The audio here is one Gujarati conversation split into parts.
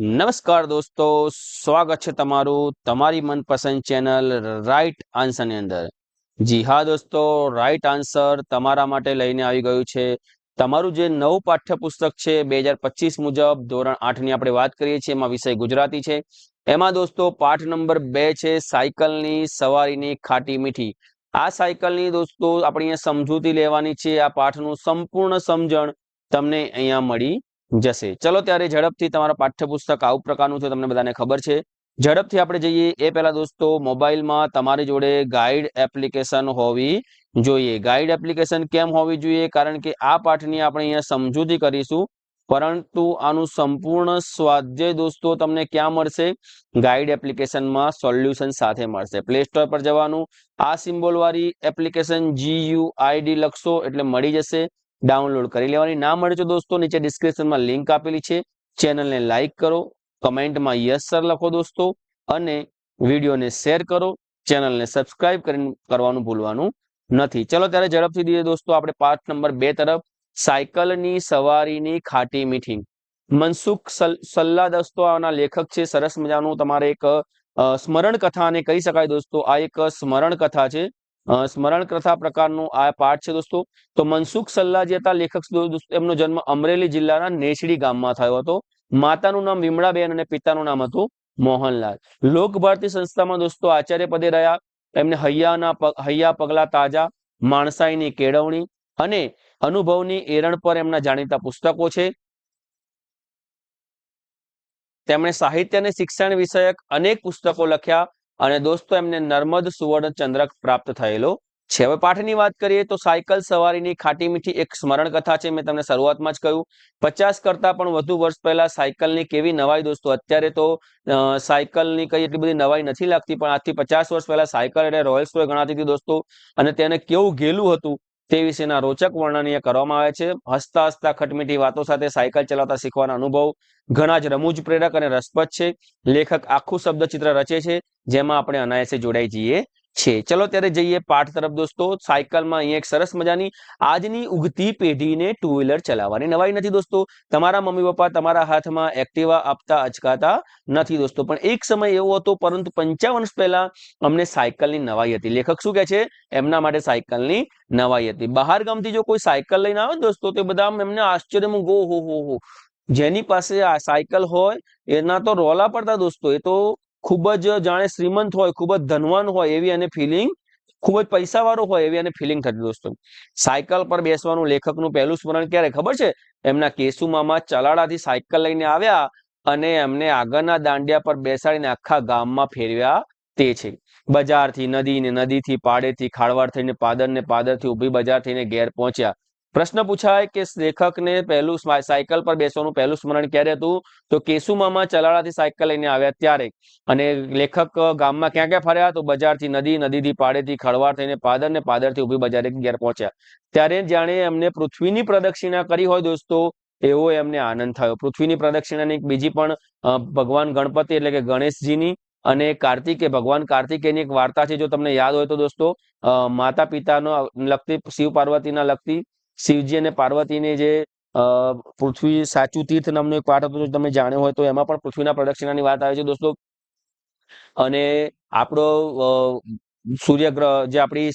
નમસ્કાર દોસ્તો, સ્વાગત છે તમારું તમારી મનપસંદ ચેનલ રાઈટ આન્સરની અંદર. જી હા દોસ્તો રાઈટ આન્સર તમારા માટે લઈને આવી ગયું છે. તમારું જે નવું પાઠ્યપુસ્તક છે બે હજાર પચીસ મુજબ, ધોરણ આઠની આપણે વાત કરીએ છીએ, એમાં વિષય ગુજરાતી છે. એમાં દોસ્તો પાઠ નંબર બે છે, સાયકલની સવારીની ખાટી મીઠી. આ સાયકલની દોસ્તો આપણે અહીંયા સમજૂતી લેવાની છે, આ પાઠનું સંપૂર્ણ સમજણ તમને અહીંયા મળી જશે. ચલો ત્યારે ઝડપથી તમારા પાઠ્યપુસ્તક આવું પ્રકારનું છે તમને બધાને ખબર છે. ઝડપથી આપણે જઈએ. એ પહેલા દોસ્તો, મોબાઈલમાં તમારી જોડે ગાઈડ એપ્લિકેશન હોવી જોઈએ. ગાઈડ એપ્લિકેશન કેમ હોવી જોઈએ? કારણ કે આ પાઠની આપણે અહીંયા સમજૂતી કરીશું. પરંતુ આનું સંપૂર્ણ સ્વાધ્યાય દોસ્તો તમને ક્યાં મળશે? ગાઈડ એપ્લિકેશનમાં સોલ્યુશન સાથે મળશે. પ્લે સ્ટોર પર જવાનું. આ સિમ્બોલ વાળી એપ્લિકેશન જીયુઆઈડી આઈડી લખશો એટલે મળી જશે. ડાઉનલોડ કરી લેવાની. ના મળે તો દોસ્તો, નીચે ડિસ્ક્રિપ્શનમાં લિંક આપેલી છે. ચેનલને લાઇક કરો, કમેન્ટમાં યસ સર લખો દોસ્તો અને વિડીયોને શેર કરો. ચેનલને સબસ્ક્રાઇબ કરીને કરવાનું ભૂલવાનું નથી. ચલો, ત્યારે ઝડપથી દઈએ દોસ્તો, આપણે પાઠ નંબર બે તરફ. સાયકલની સવારીની ખાટી મીઠી. મનસુખ સલ્લા દોસ્તો, આના લેખક છે. સરસ મજાનું તમારે એક સ્મરણ કથા અને કહી શકાય દોસ્તો. આ એક સ્મરણ કથા છે. સ્મરણ કથા પ્રકારનો આ પાઠ છે દોસ્તો. તો મનસુખ સલ્લા જે હતા લેખક એમનો જન્મ અમરેલી જિલ્લાના નેસડી ગામમાં થયો હતો. માતાનું નામ વિમળાબેન અને પિતાનું નામ હતું મોહનલાલ. લોક ભારતી સંસ્થામાં દોસ્તો આચાર્ય પદે રહ્યા. એમને હૈયાના હૈયા પગલા તાજા, માણસાઈની કેળવણી અને અનુભવની એરણ પર એમના જાણીતા પુસ્તકો છે. તેમણે સાહિત્ય અને શિક્ષણ વિષયક અનેક પુસ્તકો લખ્યા. અને દોસ્તો, એમને નર્મદ સુવર્ણ ચંદ્રક પ્રાપ્ત થયેલો. છે. હવે પાઠની વાત કરીએ તો સાયકલ સવારીની ખાટી મીઠી એક સ્મરણ કથા છે, મેં તમને શરૂઆતમાં જ કહ્યું. પચાસ કરતા પણ વધુ વર્ષ પહેલા સાયકલની કેવી નવાઈ દોસ્તો? અત્યારે તો સાયકલની કઈ એટલી બધી નવાઈ નથી લાગતી, પણ આજથી પચાસ વર્ષ પહેલા સાયકલ એટલે રોયલ્સ ગણાતી હતી દોસ્તો. અને તેને કેવું ઘેલું હતું? તે વિશેના રોચક વર્ણન કરવામાં આવે છે. હસતા હસતા ખટમીઠી વાતો સાથે સાયકલ ચલાવતા શીખવાના અનુભવ, ઘણા જ રમૂજ પ્રેરક અને રસપ્રદ છે. લેખક આખું શબ્દચિત્ર રચે છે, જેમાં આપણે અનાયાસે જોડાઈ જઈએ. છે. ચલો ત્યારે જઈએ પાઠ તરફ દોસ્તો. સાયકલમાં અહીંયા એક સરસ મજાની આજની ઉગતી પેઢીને ટુ વ્હીલર ચલાવવાની નવાઈ નથી દોસ્તો. તમારા મમ્મી પપ્પા તમારા હાથમાં એક્ટિવા આપતા અચકાતા નથી દોસ્તો. પણ એક સમય એવો હતો, પરંતુ પંચાવન વર્ષ પહેલા અમને સાયકલની નવાઈ હતી. લેખક શું કે છે? એમના માટે સાયકલની નવાઈ હતી. બહાર ગામથી જો કોઈ સાયકલ લઈને આવે દોસ્તો, તો બધા એમને આશ્ચર્યમાં ગો, હો હો જેની પાસે સાયકલ હોય, એના તો રોલા પડતા દોસ્તો. એ તો ખૂબ જ, જાણે શ્રીમંત હોય, ખૂબ જ ધનવાન હોય એવી અને ફિલિંગ ખૂબ જ પૈસા વાળો હોય એવી અને ફિલિંગ થતી દોસ્તો. સાયકલ પર બેસવાનું લેખકનું પહેલું સ્મરણ ક્યારે ખબર છે? એમના કેસુ મામા ચલાડાથી સાયકલ લઈને આવ્યા અને એમને આગળના દાંડિયા પર બેસાડીને આખા ગામમાં ફેરવ્યા તે છે. બજારથી નદી ને નદીથી પાડેથી ખાડવાડ થઈને પાદર ને પાદરથી ઊભી બજાર થઈને ઘેર પહોંચ્યા. પ્રશ્ન પૂછાય કે લેખકને પહેલું સાયકલ પર બેસવાનું પહેલું સ્મરણ ક્યારે હતું? તો કેસુમામાં ચલાળાથી સાયકલ લઈને આવ્યા ત્યારે. અને લેખક ગામમાં ક્યાં ક્યાં ફર્યા? તો બજારથી નદી, નદીથી પાડેથી ખળવાર થઈને પાદર ને પાદરથી ઊભી બજારે ઘેર પહોંચ્યા. ત્યારે જાણે એમને પૃથ્વીની પ્રદક્ષિણા કરી હોય દોસ્તો, એવો એમને આનંદ થયો. પૃથ્વીની પ્રદક્ષિણાની બીજી પણ ભગવાન ગણપતિ એટલે કે ગણેશજીની અને કાર્તિકે, ભગવાન કાર્તિકેયની એક વાર્તા છે, જો તમને યાદ હોય તો દોસ્તો માતા પિતાનો લગતી શિવ પાર્વતીના લગતી શિવજી અને પાર્વતીને જે પૃથ્વી સાચું તીર્થ નામનો એક પાઠ હતો તમે જાણ્યો હોય તો એમાં પણ પૃથ્વીના પ્રદક્ષિણાની વાત આવે છે, દોસ્તો. અને આપણો સૂર્યગ્રહ જે આપણી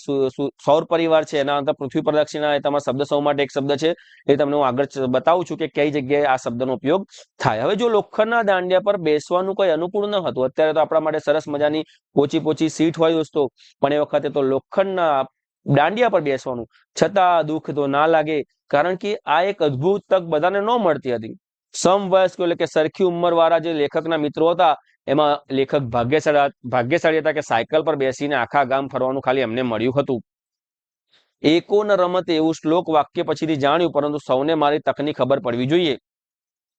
સૌર પરિવાર છે, એના અંદર પૃથ્વી પ્રદક્ષિણા એ તમારા શબ્દ સૌ માટે એક શબ્દ છે, એ તમને હું આગળ બતાવું છું કે કઈ જગ્યાએ આ શબ્દનો ઉપયોગ થાય. હવે જો લોખંડના દાંડિયા પર બેસવાનું કોઈ અનુકૂળ ન હતું, અત્યારે તો આપણા માટે સરસ મજાની પોચી પોચી સીટ હોય દોસ્તો, પણ એ વખતે તો લોખંડના દાંડિયા પર બેસવાનું. છતાં દુઃખ તો ના લાગે, કારણ કે આ એક અદભુત તક બધાને ન મળતી હતી. સમવયસ્કો એટલે કે સરખી ઉંમર જે લેખકના મિત્રો હતા, એમાં લેખક ભાગ્યશાળી ભાગ્યશાળી હતા કે સાયકલ પર બેસીને આખા ગામ ફરવાનું ખાલી એમને મળ્યું હતું. એકો ન રમત એવું શ્લોક વાક્ય પછીથી જાણ્યું, પરંતુ સૌને મારી તકની ખબર પડવી જોઈએ.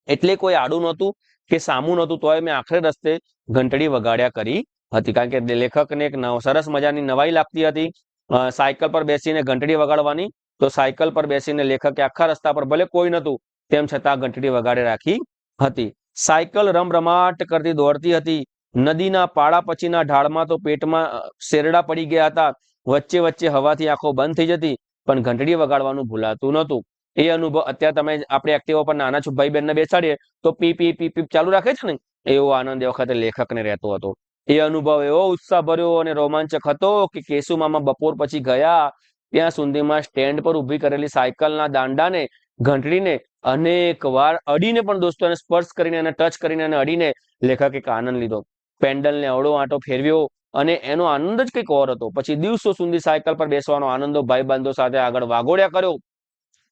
એટલે કોઈ આડું નહોતું કે સામું નહોતું, તોય મેં આખરે રસ્તે ઘંટડી વગાડ્યા કરી હતી. કારણ કે લેખકને એક સરસ મજાની નવાઈ લાગતી હતી. સાયકલ પર બેસીને ઘંટડી વગાડવાની. તો સાયકલ પર બેસીને લેખકે આખા રસ્તા પર, ભલે કોઈ નતું તેમ છતાં ઘંટડી વગાડે રાખી હતી. સાયકલ રમરમાટ કરતી દોડતી હતી. નદીના પાડા પછીના ઢાળમાં તો પેટમાં શેરડા પડી ગયા હતા. વચ્ચે વચ્ચે હવાથી આંખો બંધ થઈ જતી, પણ ઘંટડી વગાડવાનું ભૂલાતું નહોતું. એ અનુભવ અત્યારે તમે આપણે એક્ટિવા પર નાના છુભાઈ બહેનને બેસાડીએ, તો પી પી પી પી ચાલુ રાખે છે ને? એવો આનંદ એ વખતે લેખકને રહેતો હતો. એ અનુભવ એવો ઉત્સાહ ભર્યો અને રોમાંચક હતો કે કેશુ મામા બપોર પછી ગયા. ત્યાં સુધીમાં સ્ટેન્ડ પર ઊભી કરેલી સાયકલના દાંડાને, ઘંટડીને અનેક વાર અડીને પણ દોસ્તોને સ્પર્શ કરીને અને ટચ કરીને અને અડીને લેખકે એક આનંદ લીધો. પેન્ડલને અવળો આંટો ફેરવ્યો અને એનો આનંદ જ કંઈક ઓર હતો. પછી દિવસો સુધી સાયકલ પર બેસવાનો આનંદો ભાઈબંધો સાથે આગળ વાગોડ્યા કર્યો.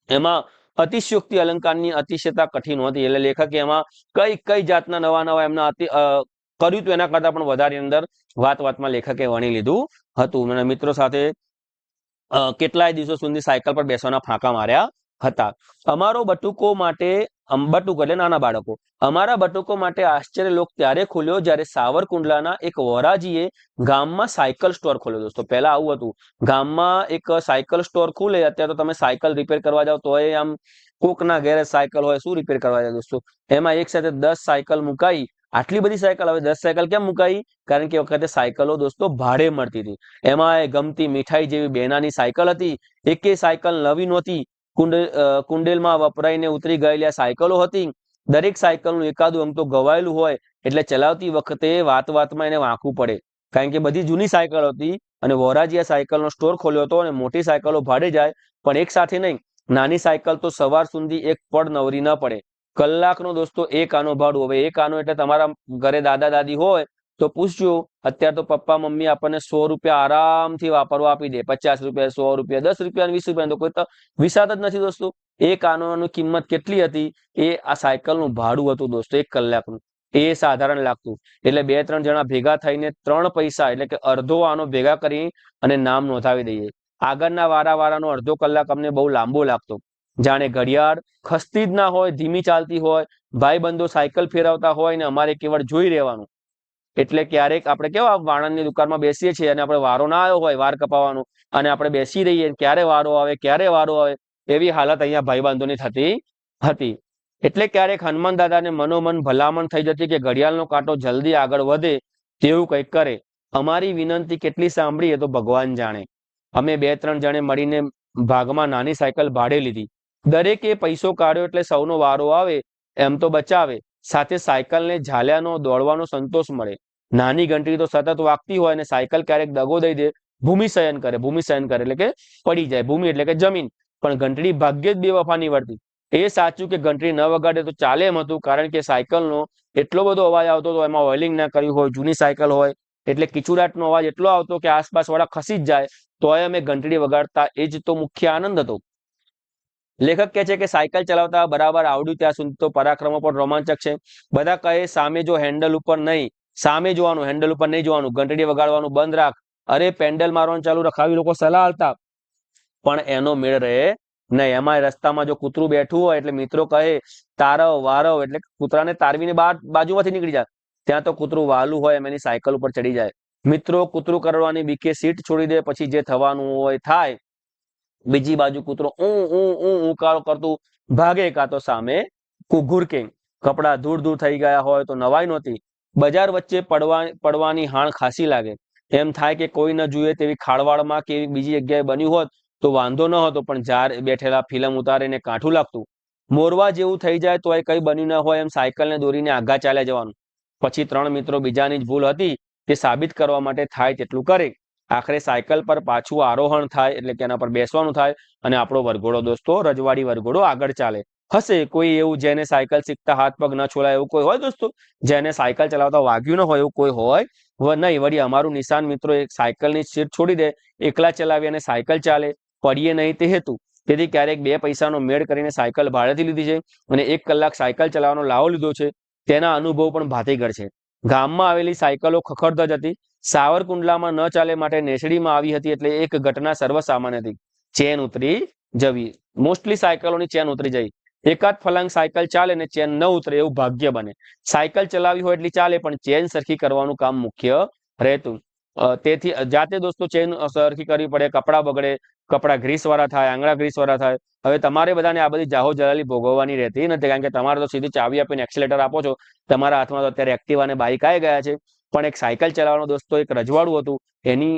એમાં અતિશયોક્તિ અલંકારની અતિશયતા કઠિન હતી. એટલે લેખકે એમાં કઈ કઈ જાતના નવા નવા એમના અતિ કર્યું હતું. એના કરતા પણ વધારે અંદર વાત વાતમાં લેખકે વણી લીધું હતું. અને મિત્રો સાથે કેટલાય દિવસો સુધી સાયકલ પર બેસવાના ફાંકા માર્યા હતા. અમારો બટુકો માટે બટુકો એટલે નાના બાળકો. અમારા બટુકો માટે આશ્ચર્ય લોક ત્યારે ખુલ્યો જ્યારે સાવરકુંડલાના એક વોરાજીએ ગામમાં સાયકલ સ્ટોર ખોલ્યો. દોસ્તો, પહેલા આવું હતું. ગામમાં એક સાયકલ સ્ટોર ખુલે, અત્યારે તો તમે સાયકલ રિપેર કરવા જાવ તો એ આમ કોકના ઘેરે સાયકલ હોય, શું રિપેર કરવા જાય દોસ્તો? એમાં એક સાથે દસ સાયકલ મુકાઈ આટલી બધી સાયકલ હવે દસ સાયકલ કેમ મુકાઈ? કારણ કે વખતે સાયકલો દોસ્તો ભાડે મળતી હતી. એમાં ગમતી મીઠાઈ જેવી બેનાની સાયકલ હતી. એકે સાયકલ નવી નહોતી. કુંડ કુંડેલમાં વપરાઈને ઉતરી ગયેલી આ સાયકલો હતી. દરેક સાયકલનું એકાદું અંગ તો ગવાયેલું હોય, એટલે ચલાવતી વખતે વાત વાતમાં એને વાંકવું પડે. કારણ કે બધી જૂની સાયકલ હતી અને વોરાજી આ સાયકલનો સ્ટોર ખોલ્યો હતો અને મોટી સાયકલો ભાડે જાય, પણ એક સાથે નહીં. નાની સાયકલ તો સવાર સુધી એક પડ નવરી ન પડે. કલાકનો દોસ્તો એક આનો ભાડું. હવે એક આનો એટલે તમારા ઘરે દાદા દાદી હોય તો પૂછજો. અત્યારે તો પપ્પા મમ્મી આપણને સો રૂપિયા આરામથી વાપરવા આપી દે. પચાસ રૂપિયા, સો રૂપિયા, દસ રૂપિયા વીસ રૂપિયા. તો કોઈ વિસાત જ નથી દોસ્તો. એક આનોની કિંમત કેટલી હતી? એ આ સાયકલનું ભાડું હતું દોસ્તો, એક કલાકનું. એ સાધારણ લાગતું. એટલે બે ત્રણ જણા ભેગા થઈને ત્રણ પૈસા એટલે કે અડધો આનો ભેગા કરી અને નામ નોંધાવી દઈએ. આગળના વારા વારાનો અડધો કલાક અમને બહુ લાંબો લાગતો. જાણે ઘડિયાળ ખસતી જ ના હોય, ધીમી ચાલતી હોય, ભાઈબંધો સાયકલ ફેરવતા હોય ને અમારે કેવળ જોઈ રહેવાનું. એટલે ક્યારેક આપણે કેવા વાણંદની દુકાનમાં બેસીએ છીએ અને આપણે વારો ના આવ્યો હોય વાર કપાવવાનો અને આપણે બેસી રહીએ ક્યારે વારો આવે, ક્યારે વારો આવે એવી હાલત અહીંયા ભાઈબંધોની થતી હતી. એટલે ક્યારેક હનુમાન દાદાને મનોમન ભલામણ થઈ જતી કે ઘડિયાળનો કાંટો જલ્દી આગળ વધે તેવું કંઈક કરે. અમારી વિનંતી કેટલી સાંભળી એ તો ભગવાન જાણે. અમે બે ત્રણ જણે મળીને ભાગમાં નાની સાયકલ ભાડે લીધી. દરેકે પૈસો કાઢ્યો એટલે સૌનો વારો આવે, એમ તો બચાવે. સાથે સાયકલને ઝાલ્યાનો, દોડવાનો સંતોષ મળે. નાની ઘંટડી તો સતત વાગતી હોય અને સાયકલ ક્યારેક દગો દઈ દે ભૂમિશયન કરે ભૂમિશયન કરે એટલે કે પડી જાય, ભૂમિ એટલે કે જમીન. પણ ઘંટડી ભાગ્યે જ બેવફા નીવડતી. એ સાચું કે ઘંટડી ન વગાડે તો ચાલે એમ હતું, કારણ કે સાયકલનો એટલો બધો અવાજ આવતો હતો, એમાં ઓઇલિંગ ના કર્યું હોય, જૂની સાયકલ હોય, એટલે કિચુડાટનો અવાજ એટલો આવતો કે આસપાસ વાળા ખસી જ જાય, તોય અમે ઘંટડી વગાડતા, એ જ તો મુખ્ય આનંદ હતો. લેખક કહે છે કે સાયકલ ચલાવતા બરાબર આવડ્યું ત્યાં સુધી તો પરાક્રમો પણ રોમાંચક છે. બધા કહે, સામે જો હેન્ડલ ઉપર નહીં, સામે જોવાનું હેન્ડલ ઉપર નહીં જોવાનું, ઘંટડી વગાડવાનું બંધ રાખ. અરે પેન્ડલ મારવાનું ચાલુ રખાવી લોકો સલાહ આલતા પણ એનો મેળ રહે નહીં. એમાં રસ્તામાં જો કૂતરું બેઠું હોય એટલે મિત્રો કહે, તારવ, વારવ, એટલે કૂતરાને તારવીને બહાર બાજુમાંથી નીકળી જાય ત્યાં તો કૂતરું વાલું હોય, એમ એની સાયકલ ઉપર ચડી જાય. મિત્રો, કૂતરું કરવાની બીકે સીટ છોડી દે, પછી જે થવાનું હોય, થાય. બીજી બાજુ કૂતરો ઊં ઊં ઊં ઉકાળો કરતું ભાગે કાં તો સામે ઘુરકે કપડા ધૂળ ધૂળ થઈ ગયા હોય તો નવાઈ નહોતી. બજાર વચ્ચે પડવા, પડવાની હાણ ખાસી લાગે. એમ થાય કે કોઈ ન જુએ તેવી ખાડવાળમાં કે એવી બીજી જગ્યાએ બન્યું હોત તો વાંધો ન હતો, પણ જાર બેઠેલા ફિલ્મ ઉતારીને કાઠું લાગતું. મોરવા જેવું થઈ જાય તો એ કઈ બન્યું ન હોય એમ સાયકલને દોરીને આગા ચાલ્યા જવાનું. પછી ત્રણ મિત્રો બીજાની જ ભૂલ હતી તે સાબિત કરવા માટે થાય તેટલું કરે. આખરે સાયકલ પર પાછું આરોહણ થાય એટલે કે એના પર બેસવાનું થાય અને આપણો વરઘોડો દોસ્તો, રજવાડી વરઘોડો આગળ ચાલે. હશે, કોઈ એવું જેને સાયકલ શીખતા હાથ પગ ન છોડાય એવું કોઈ હોય દોસ્તો? જેને સાયકલ ચલાવતા વાગ્યું ન હોય એવું કોઈ હોય? નહીં, વળી અમારું નિશાન મિત્રો એક સાયકલની સીટ છોડી દે, એકલા ચલાવી અને સાયકલ ચાલે. પડીએ નહીં તે હેતુ. તેથી ક્યારેક બે પૈસાનો મેળ કરીને સાયકલ ભાડેથી લીધી છે અને એક કલાક સાયકલ ચલાવવાનો લાવો લીધો છે. તેના અનુભવ પણ ભાતીગર છે. ગામમાં આવેલી સાયકલો ખખડધજ હતી. સાવરકુંડલામાં ન ચાલે માટે નેસડીમાં આવી હતી એટલે એક ઘટના સર્વસામાન્ય હતી. ચેન ઉતરી જવી. મોસ્ટલી સાયકલોની ચેન ઉતરી જઈ. એકાદ ફલાંગ સાયકલ ચાલે ને ચેન ન ઉતરે એવું ભાગ્ય બને. સાયકલ ચલાવી હોય એટલી ચાલે, પણ ચેન સરખી કરવાનું કામ મુખ્ય રહેતું. તેથી જાતે દોસ્તો ચેન સરખી કરવી પડે, કપડાં બગડે, કપડાં ગ્રીસ વાળા થાય, આંગળા ગ્રીસ વાળા થાય. હવે તમારે બધાને આ બધી જાહો જલાલી ભોગવવાની રહેતી નથી, કારણ કે તમારે તો સીધી ચાવી આપીને એક્સિલેટર આપો છો. તમારા હાથમાં તો અત્યારે એક્ટિવા અને બાઇક આવી ગયા છે. પણ એક સાયકલ ચલાવવાનો દોસ્તો એક રજવાડું હતું. એની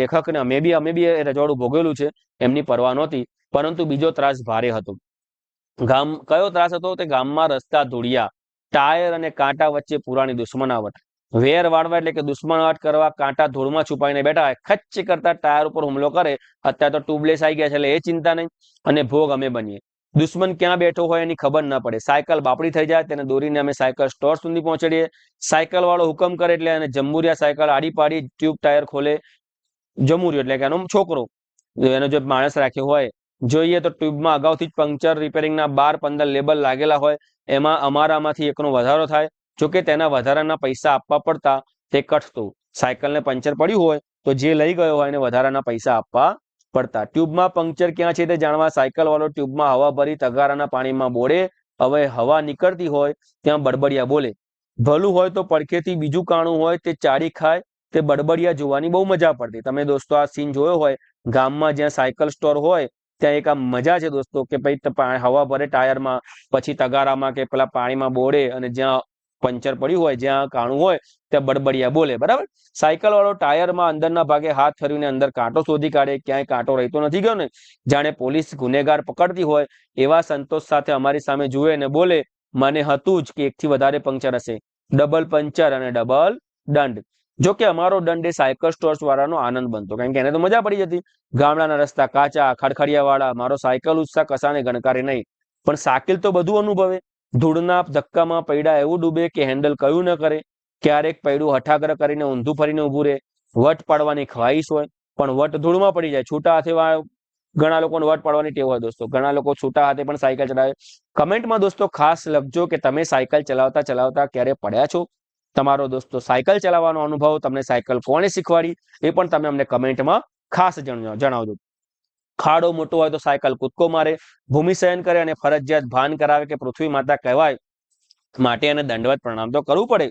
લેખકને અમે બી અમે બી એ રજવાડું ભોગવેલું છે. એમની પરવા નહોતી. પરંતુ બીજો ત્રાસ ભારે હતો. ગામ, કયો ત્રાસ હતો? તે ગામમાં રસ્તા ધૂળિયા, ટાયર અને કાંટા વચ્ચે પુરાણી દુશ્મનાવટ. વેર વાળવા એટલે કે દુશ્મનાવટ કરવા કાંટા ધૂળમાં છુપાઈને બેઠા ખચ્ચ કરતા ટાયર ઉપર હુમલો કરે. અત્યારે તો ટ્યુબલેસ આવી ગયા છે, એટલે એ ચિંતા નહીં. અને ભોગ અમે બનીએ. દુશ્મન ક્યાં બેઠો હોય એની ખબર ના પડે. સાયકલ બાપડી થઈ જાય, તેને દોરીને અમે સાયકલ સ્ટોર સુધી પહોંચાડીએ. સાયકલ વાળો હુકમ કરે એટલે એને જમ્મુરિયા સાયકલ આડી પાડી, ટ્યુબ ટાયર ખોલે. જમુરિયો એટલે કે એનો છોકરો, એનો જે માણસ રાખ્યો હોય. જોઈએ તો ટ્યુબમાં અગાઉથી જ પંક્ચર રિપેરિંગના બાર પંદર લેબલ લાગેલા હોય. એમાં અમારામાંથી એકનો વધારો થાય. જોકે તેના વધારાના પૈસા આપવા પડતા તે કઠતું સાયકલને પંચર પડ્યું હોય તો જે લઈ ગયો હોય એને વધારાના પૈસા આપવા પડતા. ટ્યુબમાં પંક્ચર ક્યાં છે તે જાણવા સાયકલ વાળો ટ્યુબમાં હવા ભરી તગારાના પાણીમાં બોળે. હવે હવા નીકળતી હોય ત્યાં બડબડિયા બોલે. ભલું હોય તો પડખેથી બીજું કાણું હોય તે ચાડી ખાય. તે બડબડિયા જોવાની બહુ મજા પડતી. તમે દોસ્તો આ સીન જોયો હોય, ગામમાં જ્યાં સાયકલ સ્ટોર હોય, ત્યાં એક આ મજા છે દોસ્તો કે ભાઈ હવા ભરે ટાયરમાં, પછી તગારામાં કે પેલા પાણીમાં બોળે અને જ્યાં પંચર પડ્યું હોય, જ્યાં કાણું હોય, ત્યાં બડબડિયા બોલે, બરાબર? સાયકલ વાળો ટાયરમાં અંદરના ભાગે હાથ ફેરવીને અંદર કાંટો શોધી કાઢે, ક્યાંય કાંટો રહેતો નથી ગયો ને, જાણે પોલીસ ગુનેગાર પકડતી હોય, એવા સંતોષ સાથે અમારી સામે જુએ ને બોલે, મને હતું જ કે એકથી વધારે પંક્ચર હશે. ડબલ પંચર અને ડબલ દંડ. જો કે અમારો દંડ એ સાયકલ સ્ટોર્સ વાળાનો આનંદ બનતો, કારણ કે એને તો મજા પડી જતી ગામડાના રસ્તા કાચા ખડખડિયા વાળા મારો સાયકલ ઉત્સાહ કસાને ગણકારે નહીં. પણ સાકિલ તો બધું અનુભવે. ધૂળના ધક્કામાં પૈડા એવું ડૂબે કે હેન્ડલ કયું ન કરે, ક્યારેક પૈડું હઠાગ્ર કરીને ઊંધું ફરીને ઊભું રહે. વટ પાડવાની ખ્વાહિશ હોય, પણ વટ ધૂળમાં પડી જાય. છૂટા હાથે ઘણા લોકોને વટ પાડવાની ટેવ હોય દોસ્તો. ઘણા લોકો છૂટા હાથે પણ સાયકલ ચલાવે. કમેન્ટમાં દોસ્તો ખાસ લખજો કે તમે સાયકલ ચલાવતા ચલાવતા ક્યારે પડ્યા છો? તમારો દોસ્તો સાયકલ ચલાવવાનો અનુભવ તમને સાયકલ કોણે શીખવાડી, એ પણ તમે અમને કમેન્ટમાં ખાસ જણાવજો. ખાડો મોટો હોય તો સાયકલ કૂદકો મારે. ભૂમિશયન કરે અને ફરજિયાત ભાન કરાવે કે પૃથ્વી માતા કહેવાય માટે એને દંડવત પ્રણામ તો કરવું પડે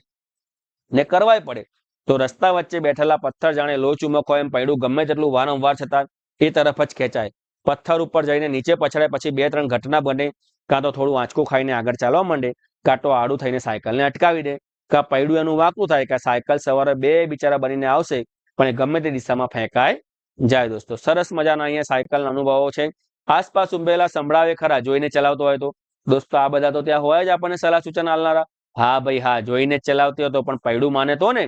ને કરવાય પડે. તો રસ્તા વચ્ચે બેઠેલા પથ્થર જાણે લો ચુમક હોય એમ પૈડું ગમે તેટલું વારંવાર છતાં એ તરફ જ ખેંચાય. પથ્થર ઉપર જઈને નીચે પછડાય પછી બે ત્રણ ઘટના બને. કાં તો થોડું આંચકું ખાઈને આગળ ચાલવા માંડે, કાં તો આડું થઈને સાયકલને અટકાવી દે, કાં પૈડું એનું વાંકું થાય કે સાયકલ સવારે બે બિચારા બનીને આવશે, પણ એ ગમે તે દિશામાં ફેંકાય જાય દોસ્તો, સરસ મજાના અહીંયા સાયકલના અનુભવો છે. આસપાસ ઉભેલા સંભળાવે ખરા, જોઈને ચલાવતો હોય તો. દોસ્તો, આ બધા તો ત્યાં હોય જ આપણને સલાહ સૂચન હાલનારા હા ભાઈ, હા, જોઈને જ ચલાવતી હતો પણ પૈડું માને તો ને.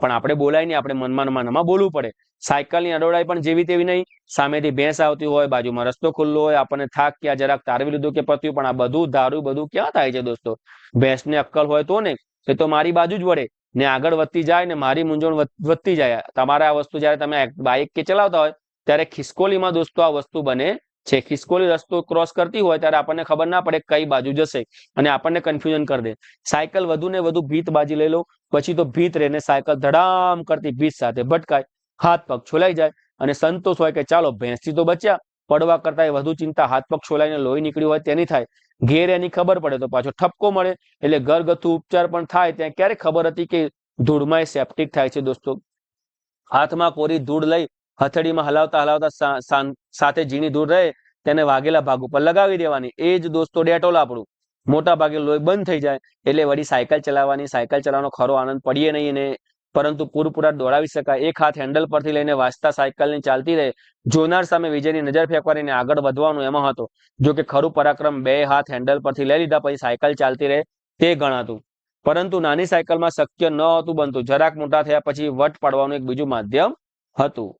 પણ આપણે બોલાય નહીં, આપણે મનમાં મનમાં બોલવું પડે. સાયકલની અડોડાઈ પણ જેવી તેવી નહીં. સામેથી ભેંસ આવતી હોય, બાજુમાં રસ્તો ખુલ્લો હોય, આપણને થાક ક્યાં જરાક તારવી લીધું કે પત્યું, પણ આ બધું ધારું, બધું ક્યાં થાય છે દોસ્તો? ભેંસને અક્કલ હોય તો ને, એ તો મારી બાજુ જ વળે. ને આગળ વધતી જાય ને મારી મૂંઝવણ વધ- વધતી જાય. તમારે આ વસ્તુ જ્યારે તમે બાઇક કે ચલાવતા હોય, ત્યારે ખિસકોલીમાં દોસ્તો આ વસ્તુ બને છે. ખિસકોલી રસ્તો ક્રોસ કરતી હોય ત્યારે આપણને ખબર ના પડે કઈ બાજુ જશે અને આપણને કન્ફ્યુઝન કરી દે. સાયકલ વધુ ને વધુ ભીત બાજી લઈ લો, પછી તો ભીત રહીને સાયકલ ધડામ કરતી ભીત સાથે ભટકાય, હાથ પગ છોલાઈ જાય અને સંતોષ હોય કે ચાલો ભેંસથી તો બચ્યા, પડવા કરતા વધુ ચિંતા, હાથ પગ છોલાઈને લોહી નીકળ્યું હોય તેની થાય. ઘેર એની ખબર પડે તો પાછો ઠપકો મળે. એટલે ઘરગથ્થુ ઉપચાર પણ થાય ત્યાં. ક્યારે ખબર હતી કે ધૂળમાં સેપ્ટિક થાય છે દોસ્તો? હાથમાં કોરી ધૂળ લઈ હથેળીમાં હલાવતા હલાવતા સાથે ઝીણી ધૂળ રહે તેને વાગેલા ભાગ ઉપર લગાવી દેવાની. એ જ દોસ્તો ડેટોલ આપણું. મોટા ભાગે લોહી બંધ થઈ જાય એટલે વળી સાયકલ ચલાવવાની. સાયકલ ચલાવવાનો ખરો આનંદ પડીએ નહીં ને પરંતુ પૂરપૂરા દોડાવી શકાય. એક હાથ હેન્ડલ પરથી લઈને વાંચતા સાયકલની ચાલતી રહે. જોનાર સામે વિજયની નજર ફેંકવાની આગળ વધવાનું એમાં હતો. જો કે ખરું પરાક્રમ બે હાથ હેન્ડલ પરથી લઈ લીધા પછી સાયકલ ચાલતી રહે તે ગણાતું. પરંતુ નાની સાયકલમાં શક્ય ન હતું બનતું. જરાક મોટા થયા પછી વટ પાડવાનું એક બીજું માધ્યમ હતું.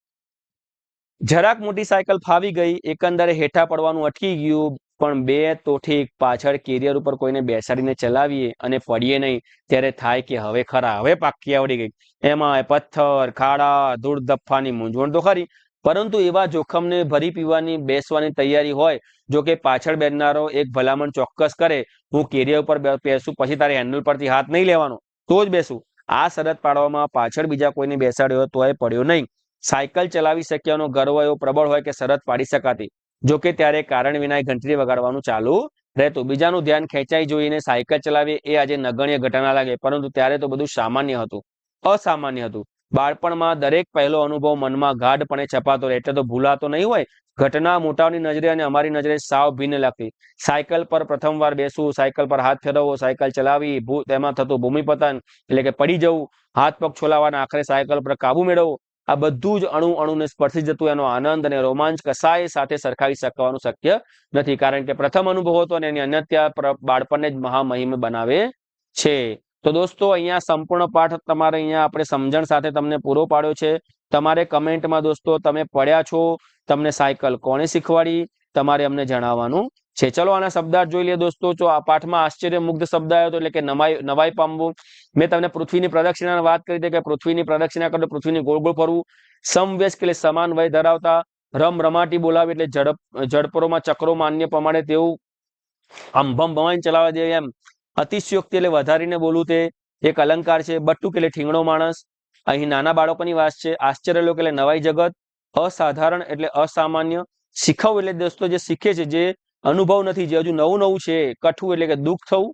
જરાક મોટી સાયકલ ફાવી ગઈ. એકંદરે હેઠા પડવાનું અટકી ગયું. પણ બે તો ઠીક, પાછળ કેરિયર ઉપર કોઈને બેસાડીને ચલાવીએ અને પડીએ નહીં, ત્યારે થાય કે હવે ખરા, હવે પાકી આવડી ગઈ. એમાં પથ્થર, ખાડા, ધૂળ ધફ્ફાની મૂંઝવણ તો ખરી, પરંતુ એવા જોખમને ભરી પીવાની, બેસવાની તૈયારી હોય, જો કે પાછળ બેસનારો એક ભલામણ ચોક્કસ કરે, હું કેરિયર ઉપર બેસું પછી તારે હેન્ડલ પરથી હાથ નહીં લેવાનો, તો જ બેસું. આ શરત પાડવામાં પાછળ બીજા કોઈને બેસાડ્યો તોય પડ્યો નહીં. સાયકલ ચલાવી શક્યાનો ગર્વ એવો પ્રબળ હોય કે શરત પાડી શકાતી. જો કે ત્યારે કારણ વિના ઘંટડી વગાડવાનું ચાલુ રહેતું. બીજાનું ધ્યાન ખેંચાઈ જોઈને સાયકલ ચલાવી એ આજે નગણ્ય ઘટના લાગે, પરંતુ ત્યારે તો બધું સામાન્ય હતું. અસામાન્ય હતું. બાળપણમાં દરેક પહેલો અનુભવ મનમાં ગાઢપણે છપાતો રહે, એટલે તો ભૂલાતો નહીં હોય. ઘટના મોટાની નજરે અને અમારી નજરે સાવ ભિન્ન લાગતી. સાયકલ પર પ્રથમવાર બેસવું, સાયકલ પર હાથ ફેરવવો, સાયકલ ચલાવી તેમાં થતું ભૂમિપતન, એટલે કે પડી જવું, હાથ પગ છોલાવાના આખરે સાયકલ પર કાબુ મેળવવો આ બધું જ અણુ અણુને સ્પર્શી જતું એનો આનંદ અને રોમાંચ કસાય સાથે સરખાવી શકવાનું શક્ય નથી. કારણ કે પ્રથમ અનુભવ હતો અને એની પ્ર- બાળપણને જ મહામહિમ બનાવે છે. તો દોસ્તો, અહીંયા સંપૂર્ણ પાઠ તમારે અહીંયા આપણે સમજણ સાથે તમને પૂરો પાડ્યો છે. તમારે કમેન્ટમાં દોસ્તો તમે પડ્યા છો, તમને સાયકલ કોણે શીખવાડી, તમારે અમને જણાવવાનું છે ચલો આના શબ્દાર્થ જોઈ લઈએ દોસ્તો. જો આ પાઠમાં આશ્ચર્ય મુગ્ધ શબ્દ આવ્યો હતો એટલે કે નવાઈ નવાઈ પામવું. મેં તમને પૃથ્વીની પ્રદક્ષિણાની વાત કરી કે પૃથ્વીની પ્રદક્ષિણા કરો પૃથ્વીની ગોળ ગોળ ફરવું. સમવેશ એટલે સમાન વય ધરાવતા રમ રમાટી બોલાવે એટલે ઝડપ, ઝડપરોમાં ચક્રોમાં અન્ય પ્રમાણે તેવું આમ ભમ ભમાઈને ચલાવવા દે એમ. અતિશયોક્તિ એટલે વધારીને બોલવું તે એક અલંકાર છે. બટ્ટુક એટલે ઠીંગણો માણસ. અહીં નાના બાળકોની વાત છે. આશ્ચર્ય લોક એટલે નવાઈ જગત. અસાધારણ એટલે અસામાન્ય. શીખવ એટલે દોસ્તો જે શીખે છે, જે અનુભવ નથી જે હજુ નવું નવું છે, કઠું એટલે કે દુઃખ થવું,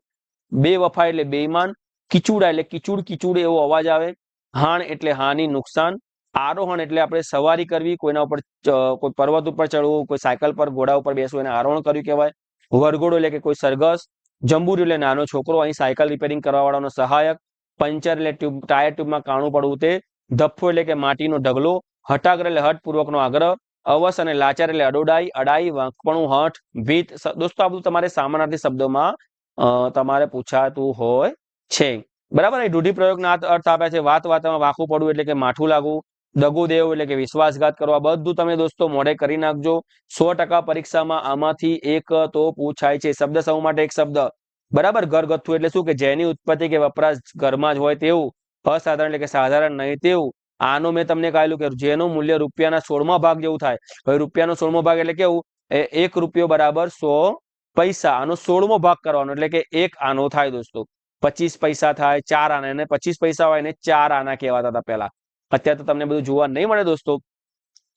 બે વફા એટલે બેઈમાન, કિચુડા એટલે કિચુડ કિચુડ એવો અવાજ આવે, હાણ એટલે હાની, નુકસાન, આરોહણ એટલે આપણે સવારી કરવી, કોઈના ઉપર કોઈ પર્વત ઉપર ચડવું, કોઈ સાયકલ પર, ઘોડા ઉપર બેસવું, એને આરોહણ કર્યું કહેવાય, વરઘોડો એટલે કે કોઈ સરઘસ, જંબુરી એટલે નાનો છોકરો, અહીં સાયકલ રિપેરિંગ કરવા વાળાનો સહાયક, પંચર એટલે ટ્યુબ ટાયર ટ્યુબમાં કાણું પડવું તે, ધપ્ફો એટલે કે માટીનો ઢગલો, હટાગ્ર એટલે હટપૂર્વકનો આગ્રહ અવસ અને લાચાર એટલે અડોડાઈ, અડાઈ, વાંકપણું, હઠ ભીત દોસ્તો, આ બધું તમારે સામાનાર્થી શબ્દોમાં તમારે પૂછાતું હોય છે. બરાબર? એ રૂઢિપ્રયોગના પ્રયોગના અર્થ આપ્યા છે વાત વાતમાં વાંખું પડવું એટલે કે માઠું લાગવું, દગો દેવું એટલે કે વિશ્વાસઘાત કરવા, બધું તમે દોસ્તો મોડે કરી નાખજો. સો પરીક્ષામાં આમાંથી એક તો પૂછાય છે શબ્દ સમૂહ માટે એક શબ્દ. બરાબર? ઘરગથ્થુ એટલે શું? કે જેની ઉત્પત્તિ કે વપરાશ ઘરમાં જ હોય તેવું, અસાધારણ એટલે કે સાધારણ નહીં તેવું. આનો મેં તમને કહેલું કે જેનું મૂલ્ય રૂપિયાના સોળમા ભાગ જેવું થાય. હવે રૂપિયાનો સોળમો ભાગ એટલે કેવું? એ એક રૂપિયો બરાબર સો પૈસા આનો સોળમો ભાગ કરવાનો. એટલે કે એક આનો થાય દોસ્તો. પચીસ પૈસા થાય, ચાર આના. અને પચીસ પૈસા હોય ને ચાર આના કહેવાતા હતા પહેલા. અત્યારે તો તમને બધું જોવા નહીં મળે દોસ્તો.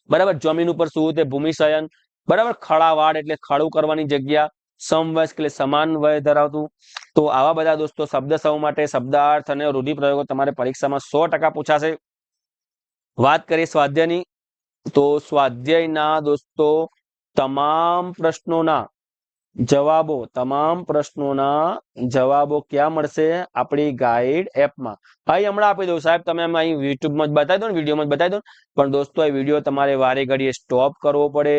બરાબર? જમીન ઉપર શું? તે ભૂમિશયન બરાબર? ખળાવાડ એટલે ખડું કરવાની જગ્યા. સમવયસ્ક એટલે સમાન વય ધરાવતું. તો આવા બધા દોસ્તો શબ્દ સૌ માટે શબ્દાર્થ અને રૂઢિપ્રયોગો તમારે પરીક્ષામાં સો ટકા પૂછાશે. વાત કરીએ સ્વાધ્યાયની, તો સ્વાધ્યાયના દોસ્તો, તમામ પ્રશ્નોના જવાબો, તમામ પ્રશ્નોના જવાબો ક્યાં મળશે આપણી ગાઈડ એપમાં અહીં હમણાં આપી દઉં, સાહેબ, તમે અહીં યુટ્યુબમાં જ બતાવી દો ને વિડીયોમાં જ બતાવી દો પણ દોસ્તો, એ વીડિયો તમારે વારે ઘડીએ સ્ટોપ કરવો પડે.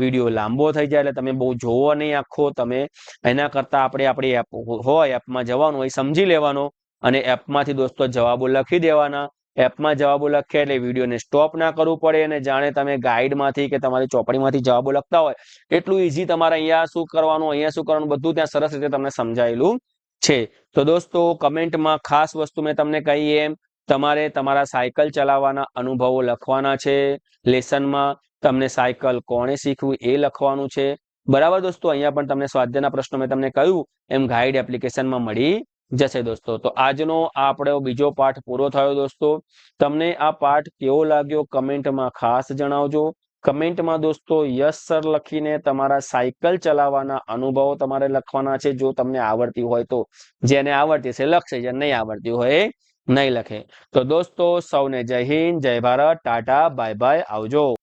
વીડિયો લાંબો થઈ જાય એટલે તમે બહુ જોવો નહીં આખો, તમે એના કરતા આપણે આપણી એપ હોય એપમાં જવાનું હોય, સમજી લેવાનો અને એપમાંથી દોસ્તો જવાબો લખી દેવાના. એપમાં જવાબો લખ્યા એટલે વિડીયોને સ્ટોપ ના કરવું પડે અને જાણે તમે ગાઈડમાંથી કે તમારી ચોપડીમાંથી જવાબો લખતા હોય. એટલું ઈઝી તમારે અહીંયા શું કરવાનું, અહીંયા શું કરવાનું, બધું ત્યાં સરસ રીતે તમને સમજાયેલું છે. તો દોસ્તો કમેન્ટમાં ખાસ વસ્તુ મેં તમને કહી એમ, તમારે તમારા સાયકલ ચલાવવાના અનુભવો લખવાના છે. લેસનમાં તમને સાયકલ કોણે શીખવું એ લખવાનું છે. બરાબર દોસ્તો, અહીંયા પણ તમને સ્વાધ્યાયના પ્રશ્નો મેં તમને કહ્યું. એમ ગાઈડ એપ્લિકેશનમાં મળી જશે દોસ્તો. તો આજનો આપણો બીજો પાઠ પૂરો થયો દોસ્તો. તમને આ પાઠ કેવો લાગ્યો કમેન્ટમાં ખાસ જણાવજો. કમેન્ટમાં દોસ્તો યસ સર લખીને તમારા સાયકલ ચલાવવાના અનુભવો તમારે લખવાના છે. જો તમને આવડતી હોય તો જેને આવડતી છે લખશે જે નહીં આવડતી હોય નહીં લખે. તો દોસ્તો સૌને જય હિન્દ, જય ભારત, ટાટા, બાય બાય, આવજો.